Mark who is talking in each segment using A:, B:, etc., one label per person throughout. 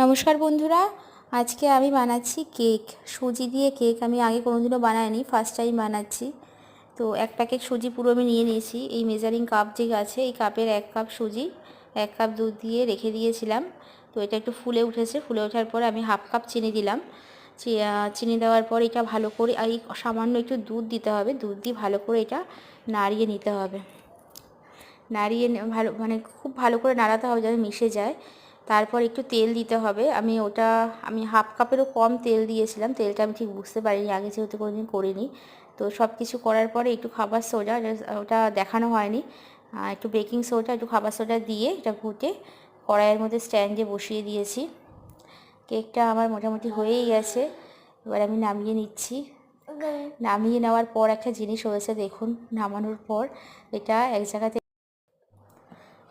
A: নমস্কার বন্ধুরা, আজকে আমি বানাচ্ছি কেক। সুজি দিয়ে কেক আমি আগে কোনোদিনও বানাইনি ফার্স্ট টাইম বানাচ্ছি। তো এক প্যাকেট সুজি পুরো আমি নিয়ে নিয়েছি। এই মেজারিং কাপ যে আছে, এই কাপের এক কাপ সুজি, এক কাপ দুধ দিয়ে রেখে দিয়েছিলাম। তো এটা একটু ফুলে উঠেছে, ফুলে ওঠার পর আমি হাফ কাপ চিনি দিলাম। চিনি দেওয়ার পর এটা ভালো করে, আর এই সামান্য একটু দুধ দিতে হবে। দুধ দিয়ে ভালো করে এটা নাড়িয়ে নিতে হবে। নাড়িয়ে ভালো মানে খুব ভালো করে নাড়াতে হবে যাতে মিশে যায়। তারপর একটু তেল দিতে হবে। আমি ওটা আমি হাফ কাপেরও কম তেল দিয়েছিলাম। তেলটা আমি ঠিক বুঝতে পারিনি আগে যেহেতু কোনোদিন করিনি। তো সব কিছু করার পরে একটু খাবার সোডা ওটা দেখানো হয়নি। একটু বেকিং সোডা একটু খাবার সোডা দিয়ে এটা ঘুটে কড়াইয়ের মধ্যে স্ট্যান্ডে বসিয়ে দিয়েছি। কেকটা আমার মোটামুটি হয়েই গেছে। এবার আমি নামিয়ে নিচ্ছি। নামিয়ে নেওয়ার পর একটা জিনিস হয়েছে দেখুন নামানোর পর। এটা এক জায়গাতে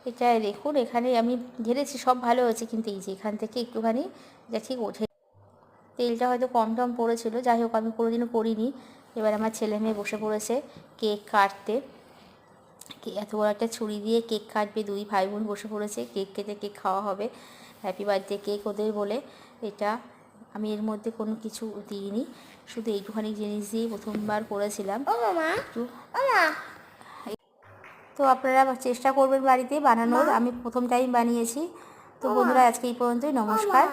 A: এটা দেখুন এখানে আমি ঢেলেছি সব ভালো হয়েছে কিন্তু এই যে এখান থেকে একটুখানি এটা ঠিক ওঠে তেলটা হয়তো কম টম পড়েছিল যাই হোক আমি কোনোদিনও করিনি। এবার আমার ছেলে মেয়ে বসে পড়েছে কেক কাটতে। এত বড় একটা ছুরি দিয়ে কেক কাটবে দুই ভাই বোন বসে পড়েছে কেক কেটে কেক খাওয়া হবে। হ্যাপি বার্থডে কেক ওদের বলে এটা আমি এর মধ্যে কোনো কিছু দিইনি শুধু এইটুখানি জিনিস দিয়ে প্রথমবার করেছিলাম। একটু তো আপনারা চেষ্টা করবেন বাড়িতে বানানোর। আমি প্রথম টাইম বানিয়েছি। তো বন্ধুরা আজকে এই পর্যন্তই। নমস্কার।